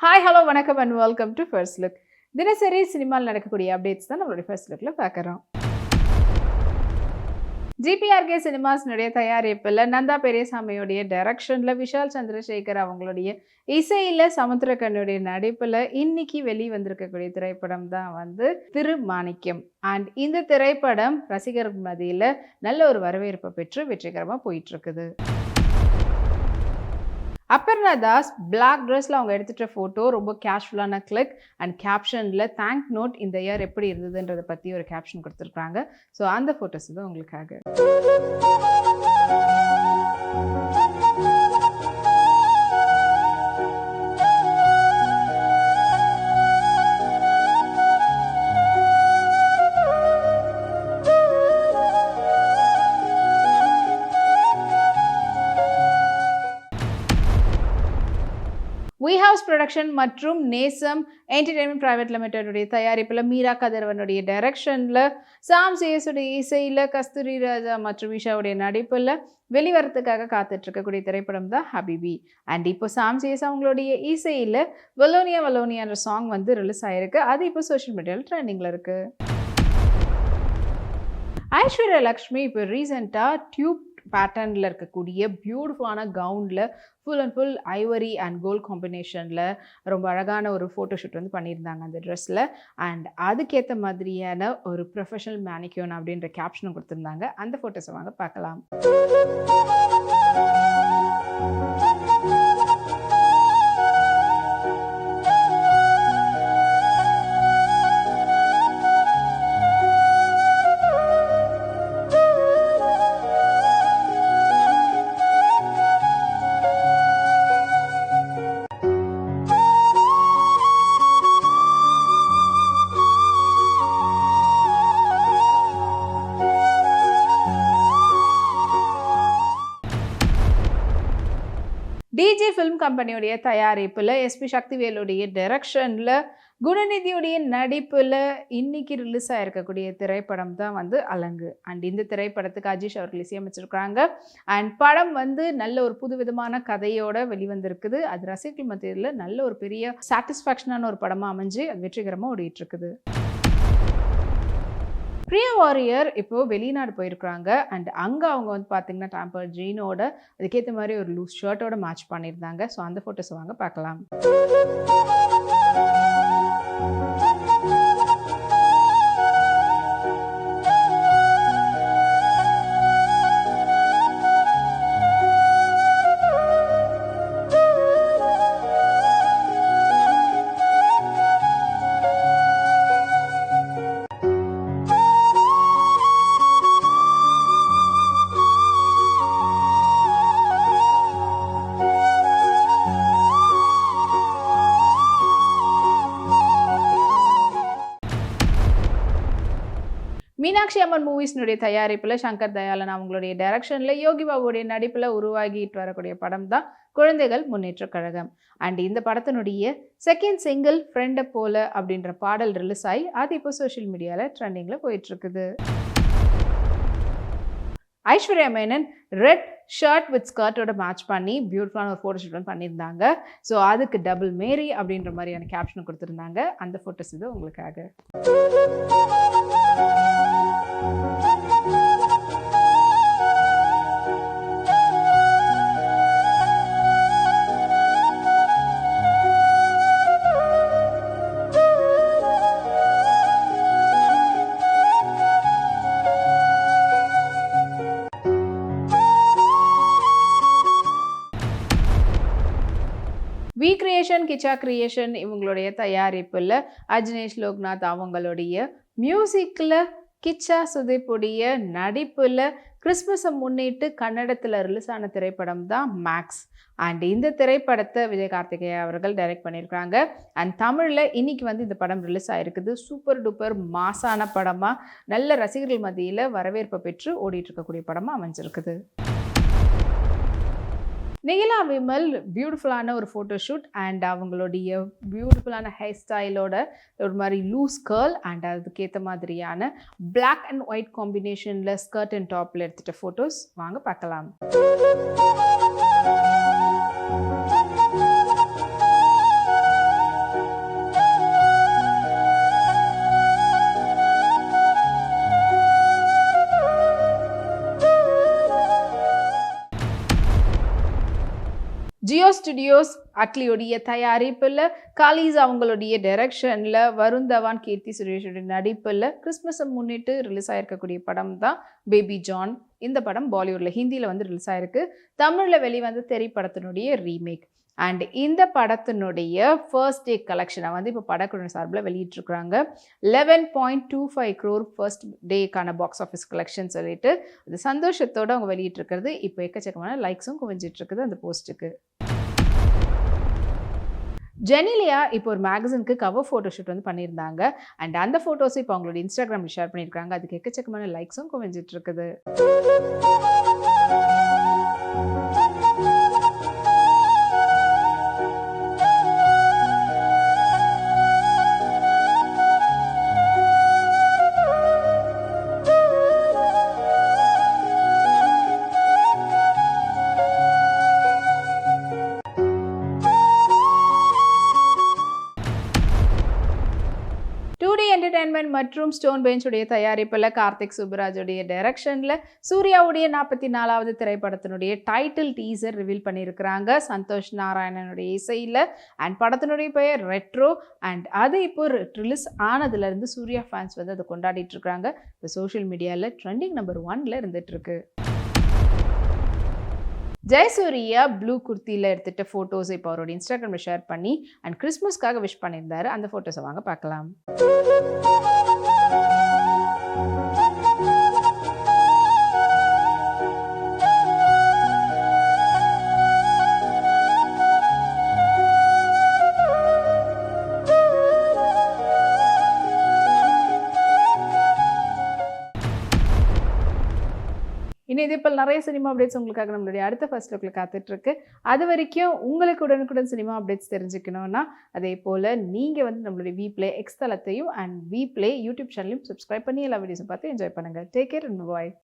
Hi hello வணக்கம் and welcome to first look தினசரி சினிமாவில் நடக்கக்கூடிய அப்டேட்ஸ் தான் நம்மளுடைய ஃபர்ஸ்ட் லுக்கில் பார்க்குறோம். ஜிபிஆர்கே சினிமாஸ்னுடைய தயாரிப்பில் நந்தா பெரியசாமியுடைய டைரக்ஷனில் விஷால் சந்திரசேகர் அவங்களுடைய இசையில் சமுத்திரக்கண்ணுடைய நடிப்பில் இன்னைக்கு வெளி வந்திருக்கக்கூடிய திரைப்படம் தான் வந்து திருமாணிக்கம். அண்ட் இந்த திரைப்படம் ரசிகர் மதியில் நல்ல ஒரு வரவேற்பை பெற்று வெற்றிகரமாக போயிட்டுருக்குது அப்பர்னா தாஸ் பிளாக் ட்ரெஸ்ஸில் அவங்க எடுத்துகிட்ட ஃபோட்டோ ரொம்ப கேஷுவலான கிளிக் அண்ட் கேப்ஷனில் தேங்க் நோட் இந்த இயர் எப்படி இருந்ததுன்றதை பற்றி ஒரு கேப்ஷன் கொடுத்துருக்காங்க. ஸோ அந்த ஃபோட்டோஸ் தான் உங்களுக்காக. வி ப்ரொடக்ஷன் மற்றும் நேசம் என்டர்டெயின்மெண்ட் பிரைவேட் லிமிடெடுடைய தயாரிப்பில் மீரா கதிரவனுடைய டைரக்ஷனில் சாம் சேஸுடைய இசையில் கஸ்தூரி ராஜா மற்றும் ஈஷாவுடைய நடிப்பில் வெளிவரத்துக்காக காத்துட்டு இருக்கக்கூடிய திரைப்படம் தான் ஹபிபி அண்ட் இப்போ சாம் சேஸ் அவங்களுடைய இசையில் வலோனியா வலோனியான்ற சாங் வந்து ரிலீஸ் ஆயிருக்கு. அது இப்போ சோஷியல் மீடியாவில் ட்ரெண்டிங்கில் இருக்கு. ஐஸ்வர்யா லக்ஷ்மி இப்போ ரீசெண்டாக டியூப் பேட்டர்னில் இருக்கக்கூடிய பியூட்டிஃபுல்லான கவுனில் full and full ivory and gold காம்பினேஷனில் ரொம்ப அழகான ஒரு ஃபோட்டோஷூட் வந்து பண்ணியிருந்தாங்க அந்த ட்ரெஸ்ஸில் அண்ட் அதுக்கேற்ற மாதிரியான ஒரு ப்ரொஃபஷனல் மேனிக்யூன் அப்படின்ற கேப்ஷனும் கொடுத்துருந்தாங்க. அந்த ஃபோட்டோஸை வாங்க பார்க்கலாம். ஃபிலிம் கம்பெனியுடைய தயாரிப்பில் எஸ்பி சக்திவேலுடைய டைரக்ஷனில் குணநிதியுடைய நடிப்பில் இன்னைக்கு ரிலீஸ் ஆகிருக்கக்கூடிய திரைப்படம் தான் வந்து அலங்கு. அண்ட் இந்த திரைப்படத்துக்கு அஜீஷ் அவர்கள் இசையமைச்சிருக்கிறாங்க அண்ட் படம் வந்து நல்ல ஒரு புதுவிதமான கதையோட வெளிவந்திருக்குது. அது ரசிகர்கள் மத்தியில் நல்ல ஒரு பெரிய சாட்டிஸ்ஃபேக்ஷனான ஒரு படமாக அமைஞ்சு அது வெற்றிகரமாக ஓடிட்டு இருக்குது. பிரியா வாரியர் இப்போ வெளிநாடு போயிருக்கிறாங்க. அண்ட் அங்கே அவங்க வந்து பார்த்தீங்கன்னா டேம்பர் ஜீனோட அதுக்கேற்ற மாதிரி ஒரு லூஸ் ஷர்ட்டோட மேட்ச் பண்ணியிருந்தாங்க. ஸோ அந்த ஃபோட்டோஸ் வாங்க பார்க்கலாம். மீனாட்சி அம்மன் மூவிஸ்னுடைய தயாரிப்பில் சங்கர் தயாளன் அவங்களுடைய டைரக்ஷனில் யோகி பாபுடைய நடிப்பில் உருவாகிட்டு வரக்கூடிய படம் தான் குழந்தைகள் முன்னேற்ற கழகம். அண்ட் இந்த படத்தினுடைய செகண்ட் சிங்கிள் ஃப்ரெண்டை போல அப்படின்ற பாடல் ரிலீஸ் ஆகி அது இப்போ சோஷியல் மீடியாவில் ட்ரெண்டிங்கில் போயிட்டுருக்குது. Aishwarya Menon red shirt with ஸ்கர்ட்டோட match பண்ணி பியூட்டிஃபுல்லான ஒரு ஃபோட்டோ ஷூட் பண்ணியிருந்தாங்க. ஸோ அதுக்கு டபுள் மேரி அப்படின்ற மாதிரியான கேப்ஷன் கொடுத்துருந்தாங்க. அந்த ஃபோட்டோஸ் இது உங்களுக்காக. கிரியேஷன் கிச்சா கிரியேஷன் இவங்களுடைய தயாரிப்பில் அஜ்னேஷ் லோக்நாத் அவங்களுடைய மியூசிக்கில் கிச்சா சுதிப்புடைய நடிப்பில் கிறிஸ்மஸை முன்னிட்டு கன்னடத்தில் ரிலீஸ் ஆன திரைப்படம் தான் மேக்ஸ் அண்ட் இந்த திரைப்படத்தை விஜய் கார்த்திகேயா அவர்கள் டைரக்ட் பண்ணியிருக்காங்க அண்ட் தமிழில் இன்னைக்கு வந்து இந்த படம் ரிலீஸ் ஆகிருக்குது சூப்பர் டூப்பர் மாசான படமாக நல்ல ரசிகர்கள் மத்தியில் வரவேற்பை பெற்று ஓடிட்டு இருக்கக்கூடிய படமாக அமைஞ்சிருக்குது. நிகிலா விமல் பியூட்டிஃபுல்லான ஒரு ஃபோட்டோ ஷூட் அண்ட் அவங்களுடைய பியூட்டிஃபுல்லான ஹேர் ஸ்டைலோட ஒரு மாதிரி லூஸ் கேர்ள் அண்ட் அதுக்கேற்ற மாதிரியான பிளாக் அண்ட் ஒயிட் காம்பினேஷனில் ஸ்கர்ட் அண்ட் டாப்பில் எடுத்துகிட்ட ஃபோட்டோஸ் வாங்க பார்க்கலாம். ஜியோ ஸ்டுடியோஸ் அட்லியுடைய தயாரிப்பில் காலிஸ் அவங்களுடைய டைரக்ஷனில் வருண் தவான் கீர்த்தி சுரேஷுடைய நடிப்பில் கிறிஸ்மஸை முன்னிட்டு ரிலீஸ் ஆகிருக்கக்கூடிய படம் தான் பேபி ஜான் இந்த படம் பாலிவுட்டில் ஹிந்தியில் வந்து ரிலீஸ் ஆகிருக்கு தமிழில் வெளிவந்த திரைப்படத்தினுடைய ரீமேக் அண்ட் இந்த படத்தினுடைய ஃபர்ஸ்ட் டே கலெக்ஷனை வந்து இப்போ படக்குழு சார்பில் வெளியிட்டிருக்கிறாங்க. Eleven point two five crore first டேக்கான box office collection சொல்லிட்டு அது சந்தோஷத்தோடு அவங்க வெளியிட்டிருக்கிறது. இப்போ எக்கச்சக்கமான லைக்ஸும் குவிஞ்சிட்ருக்குது அந்த போஸ்ட்டுக்கு ஜெனிலியா இப்போ ஒரு மேகசினுக்கு கவர் ஃபோட்டோ ஷூட் வந்து பண்ணியிருந்தாங்க. அண்ட் அந்த ஃபோட்டோஸும் இப்போ அவங்களோட இன்ஸ்டாகிராமில் ஷேர் பண்ணியிருக்காங்க. அதுக்கு எக்கச்சக்கமான லைக்ஸும் குவிஞ்சிட்டு இருக்குது. என்டர்டைன்மெண்ட் மற்றும் ஸ்டோன் பெஞ்சுடைய தயாரிப்பில் கார்த்திக் சுப்புராஜுடைய டைரக்ஷனில் சூர்யாவுடைய நாற்பத்தி நாலாவது திரைப்படத்தினுடைய டைட்டில் டீசர் ரிவீல் பண்ணியிருக்கிறாங்க. சந்தோஷ் நாராயணனுடைய இசையில் அண்ட் படத்தினுடைய பெயர் ரெட்ரோ அண்ட் அது இப்போ ரிலீஸ் ஆனதுலேருந்து சூர்யா ஃபேன்ஸ் வந்து அதை கொண்டாடிட்டு இருக்காங்க. இப்போ சோஷியல் மீடியாவில் ட்ரெண்டிங் நம்பர் ஒன்ல இருந்துட்டு இருக்கு. ஜெயசூரியா ப்ளூ குர்த்தியில் எடுத்துகிட்ட ஃபோட்டோஸ் இப்போ அவரோட இன்ஸ்டாகிராமில் ஷேர் பண்ணி அண்ட் கிறிஸ்மஸ்க்காக விஷ் பண்ணியிருந்தாரு. அந்த ஃபோட்டோஸை வாங்க பார்க்கலாம். இனி நிறைய சினிமா அப்டேட்ஸ் உங்களுக்காக நம்மளுடைய அடுத்த ஃபர்ஸ்ட் லுக்கில் காத்துட்ருக்கு. அது வரைக்கும் உங்களுக்கு உடனுக்குடன் சினிமா அப்டேட்ஸ் தெரிஞ்சுக்கணும்னா அதே போல் நீங்கள் வந்து நம்மளுடைய வி எக்ஸ் தளத்தையும் அண்ட் வி யூடியூப் சேனலையும் சப்ஸ்கிரைப் பண்ணி எல்லா வீடியோஸும் பார்த்து என்ஜாய் பண்ணுங்கள் டேக் கேர் அண்ட் பாய்